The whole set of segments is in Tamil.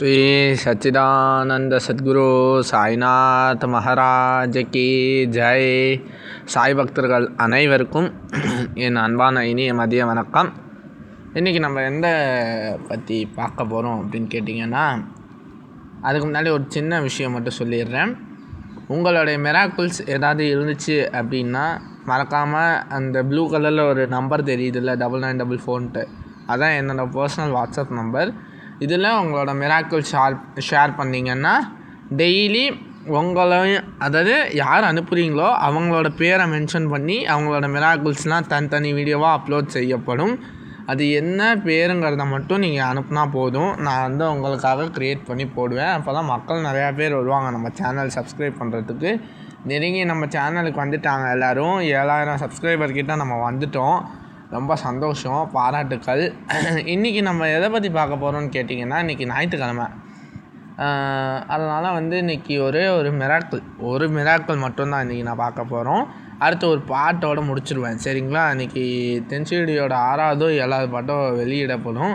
ஸ்ரீ சச்சிதானந்த சத்குரு சாய்நாத் மகாராஜகி ஜெய் சாய் பக்தர்கள் அனைவருக்கும் என் அன்பான இனிய மதிய வணக்கம். இன்றைக்கி நம்ம எந்த பற்றி பார்க்க போகிறோம் அப்படின்னு கேட்டிங்கன்னா அதுக்கு முன்னாடி ஒரு சின்ன விஷயம் மட்டும் சொல்லிடுறேன். உங்களுடைய மெராக்கிள்ஸ் ஏதாவது இருந்துச்சு அப்படின்னா மறக்காமல் அந்த ப்ளூ கலரில் ஒரு நம்பர் தெரியுதுல்ல டபுள் நைன் டபுள் ஃபோன்ட்டு அதான் என்னோடய பர்சனல் வாட்ஸ்அப் நம்பர் இதில் உங்களோட மிராக்கிள் ஷேர் ஷேர் பண்ணிங்கன்னா டெய்லி உங்களையும் அதாவது யார் அனுப்புகிறீங்களோ அவங்களோட பேரை மென்ஷன் பண்ணி அவங்களோட மிராக்கிள்ஸ்லாம் தனித்தனி வீடியோவாக அப்லோட் செய்யப்படும். அது என்ன பேருங்கிறத மட்டும் நீங்கள் அனுப்புனா போதும். நான் வந்து உங்களுக்காக க்ரியேட் பண்ணி போடுவேன். அப்போ தான் மக்கள் நிறையா பேர் வருவாங்க நம்ம சேனல் சப்ஸ்கிரைப் பண்ணுறதுக்கு நெருங்கி நம்ம சேனலுக்கு வந்துட்டாங்க எல்லோரும். ஏழாயிரம் சப்ஸ்கிரைபர்கிட்ட நம்ம வந்துட்டோம். ரொம்ப சந்தோஷம் பாராட்டுக்கள். இன்றைக்கி நம்ம எதை பற்றி பார்க்க போகிறோம்னு கேட்டிங்கன்னா இன்றைக்கி ஞாயிற்றுக்கிழமை. அதனால் வந்து இன்றைக்கி ஒரே ஒரு மிராக்கள் ஒரு மிராக்கள் மட்டும்தான் இன்றைக்கி நான் பார்க்க போகிறோம் அடுத்து ஒரு பாட்டோடு முடிச்சிடுவேன் சரிங்களா? இன்றைக்கி தென்சீடியோட ஆறாவதோ ஏழாவது பாட்டோ வெளியிடப்படும்.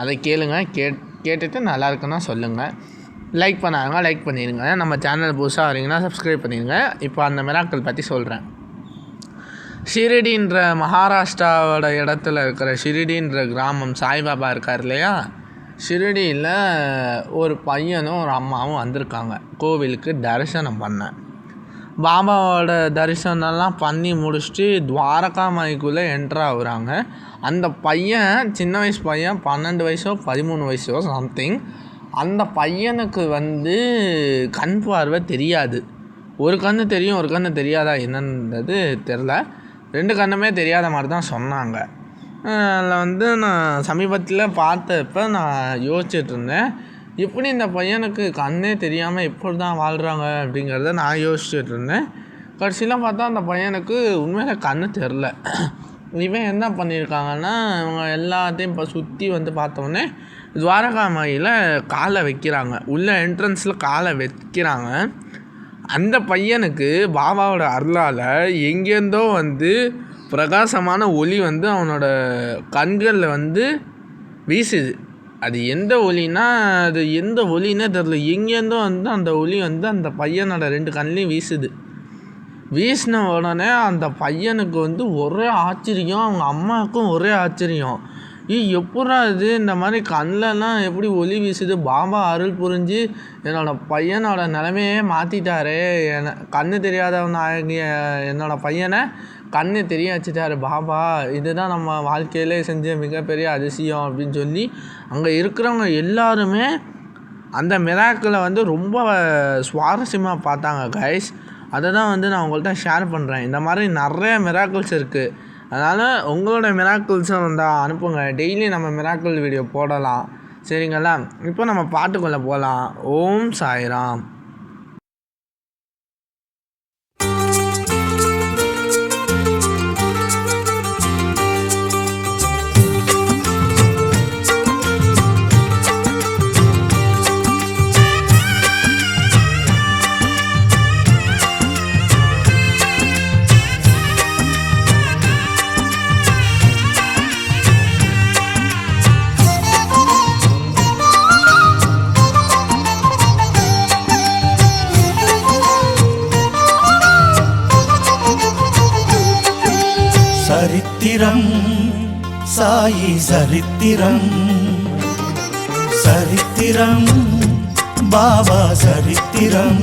அதை கேளுங்க. கேட் கேட்டுட்டு நல்லா இருக்குன்னா சொல்லுங்கள் லைக் பண்ணாங்க லைக் பண்ணிடுங்க நம்ம சேனல் புதுசாக வரீங்கன்னா சப்ஸ்கிரைப் பண்ணிடுங்க இப்போ அந்த மிராக்கள் பற்றி சொல்கிறேன் ஷிரடின்ற மகாராஷ்டிராவோட இடத்துல இருக்கிற ஷிரடின்ற கிராமம் சாய்பாபா இருக்கார் இல்லையா? ஷிரடியில் ஒரு பையனும் ஒரு அம்மாவும் வந்திருக்காங்க. கோவிலுக்கு தரிசனம் பண்ண. பாபாவோட தரிசனம்லாம் பண்ணி முடிச்சுட்டு துவாரகாமாய்க்குள்ளே என்ட்ரு ஆகுறாங்க. அந்த பையன் சின்ன வயசு பையன் பன்னெண்டு வயசோ பதிமூணு வயசோ சம்திங் அந்த பையனுக்கு வந்து கண் பார்வை தெரியாது. ஒரு கண்ணு தெரியும் ஒரு கண்ணு தெரியாதா என்னன்றது தெரில ரெண்டு கண்ணுமே தெரியாத மாதிரி தான் சொன்னாங்க. அதில் வந்து நான் சமீபத்தில் பார்த்தப்ப நான் யோசிச்சுட்ருந்தேன் எப்படி இந்த பையனுக்கு கண்ணே தெரியாமல் எப்படி தான் வாழ்கிறாங்க அப்படிங்கிறத நான் யோசிச்சுட்டு இருந்தேன். கடைசியில் பார்த்தா அந்த பையனுக்கு உண்மையில கண்ணு தெரில. இவன் என்ன பண்ணியிருக்காங்கன்னா இவங்க எல்லாத்தையும் இப்போ சுற்றி வந்து பார்த்தோன்னே துவாரகாமாயில் காலை வைக்கிறாங்க. உள்ள என்ட்ரன்ஸில் காலை வைக்கிறாங்க. அந்த பையனுக்கு பாபாவோட அருளால் எங்கேருந்தோ வந்து பிரகாசமான ஒளி வந்து அவனோட கண்களில் வந்து வீசுது. அது எந்த ஒளின்னா அது எந்த ஒளின்னே தெரில எங்கேருந்தோ வந்து அந்த ஒளி வந்து அந்த பையனோட ரெண்டு கண்லேயும் வீசுது. வீசின உடனே அந்த பையனுக்கு வந்து ஒரே ஆச்சரியம். அவங்க அம்மாவுக்கும் ஒரே ஆச்சரியம். ஏய் எப்புட்றா இது? இந்த மாதிரி கண்லலாம் எப்படி ஒளி வீசுது? பாபா அருள் புரிஞ்சு என்னோடய பையனோட நிலமையே மாற்றிட்டாரு என கண்ணு தெரியாதவன் ஆகிய என்னோடய பையனை கண்ணு தெரிய வச்சுட்டாரு பாபா. இதுதான் நம்ம வாழ்க்கையிலே செஞ்ச மிகப்பெரிய அதிசயம் அப்படின்னு சொல்லி அங்கே இருக்கிறவங்க எல்லாருமே அந்த மிராக்களை வந்து ரொம்ப சுவாரஸ்யமாக பார்த்தாங்க கைஸ் அதை தான் வந்து நான் உங்கள்கிட்ட ஷேர் பண்ணுறேன் இந்த மாதிரி நிறைய மிராக்கிள்ஸ் இருக்குது அதனால் உங்களோட மிராக்கிள்ஸும் வந்தால் அனுப்புங்க. டெய்லி நம்ம மிராக்கிள் வீடியோ போடலாம். சரிங்களா? இப்போ நம்ம பாட்டுக்குள்ளே போகலாம் ஓம் சாய்ராம். சரித்திரம் சாயி சரித்திரம். சரித்திரம் பாபா சரித்திரம்.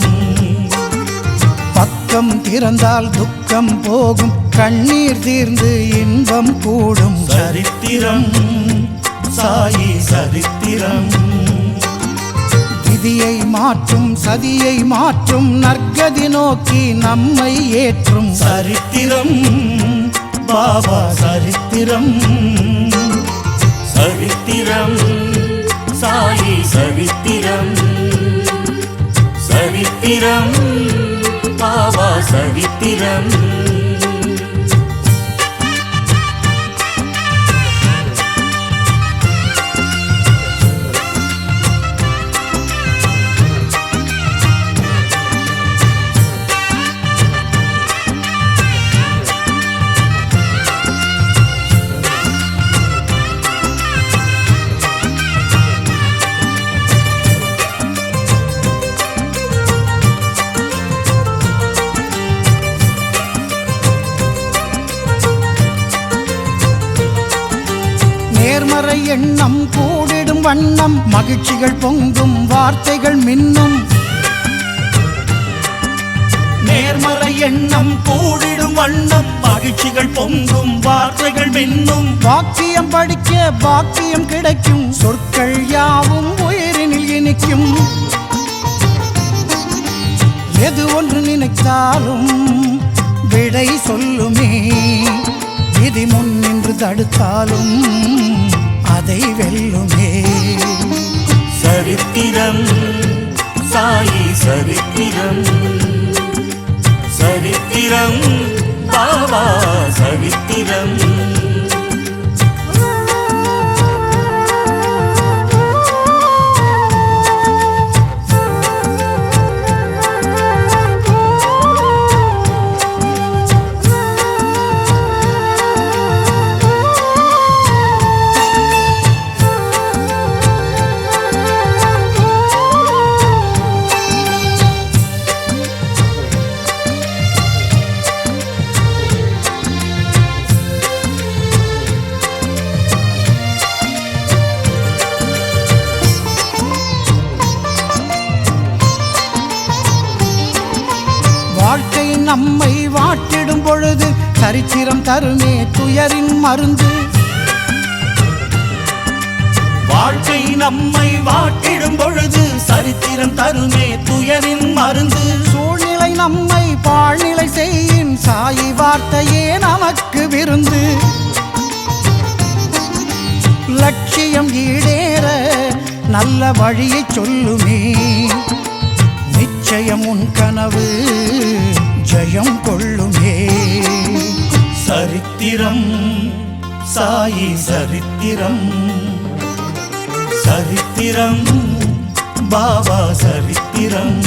பக்கம் திறந்தால் துக்கம் போகும் கண்ணீர் தீர்ந்து இன்பம் கூடும். சரித்திரம் சாயி சரித்திரம். விதியை மாற்றும் சதியை மாற்றும் நற்கதி நோக்கி நம்மை ஏற்றும். சரித்திரம் பாபா சரித்திரம். சரித்திரம் சாயி சரித்திரம். சரித்திரம் பாபா சரித்திரம். நேர்மறை எண்ணம் கூடிடும் வண்ணம் மகிழ்ச்சிகள் பொங்கும் வார்த்தைகள் மின்னும். நேர்மறை எண்ணம் கூடிடும் வண்ணம் மகிழ்ச்சிகள் பொங்கும் வார்த்தைகள் மின்னும். வாக்கியம் படிக்க பாக்கியம் கிடைக்கும் சொற்கள் யாவும் உயிரினில் இனிக்கும். எது ஒன்று நினைத்தாலும் விடை சொல்லுமே விதி முன் நின்று தடுத்தாலும் அதை வெல்லுமே. சரித்திரம் சாயி சரித்திரம். சரித்திரம் பாபா சரித்திரம். நம்மை வாட்டிடும் பொழுது சரித்திரம் தருமே துயரின் மருந்து. வாழ்க்கை நம்மை வாட்டிடும் பொழுது சரித்திரம் தருமே துயரின் மருந்து. சூழ்நிலை நம்மை பாழ்நிலை செய்யும் சாயி வார்த்தையே நமக்கு விருந்து. லட்சியம் ஈடேற நல்ல வழியை சொல்லுமே. நிச்சயம் உன் கனவு. ஜெயம் கொள்ளுமே. சரித்திரம் சாயி சரித்திரம். சரித்திரம் பாபா சரித்திரம்.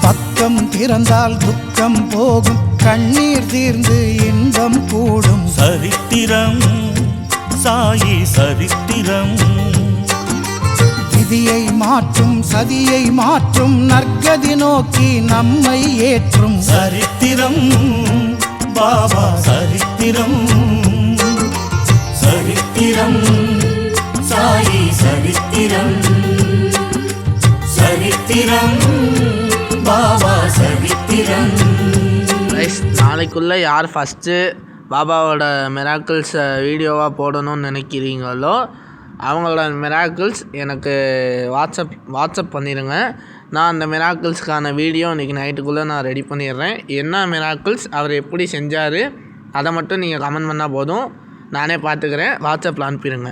பக்கம் திறந்தால் துக்கம் போகும். கண்ணீர் தீர்ந்து இன்பம் கூடும். சரித்திரம் சாயி சரித்திரம். விதியை மாற்றும் சதியை மாற்றும் நற்கதி நோக்கி நம்மை ஏற்றும். சரித்திரம் பாபா சரித்திரம் சரித்திரம் சாயி சரித்திரம் சரித்திரம் பாபா சரித்திரம். நாளைக்குள்ளே யார் ஃபஸ்ட்டு பாபாவோட மிராக்கிள்ஸை வீடியோவாக போடணும்னு நினைக்கிறீங்களோ அவங்களோட மிராக்கிள்ஸ் எனக்கு வாட்ஸ்அப் வாட்ஸ்அப் பண்ணிடுங்க நான் அந்த மிராக்கிள்ஸ்க்கான வீடியோ இன்றைக்கி நைட்டுக்குள்ளே நான் ரெடி பண்ணிடுறேன். என்ன மிராக்கிள்ஸ் அவர் எப்படி செஞ்சார் அதை மட்டும் நீங்கள் கமெண்ட் பண்ணால் போதும். நானே பார்த்துக்கிறேன். வாட்ஸ்அப்பில் அனுப்பிடுங்க.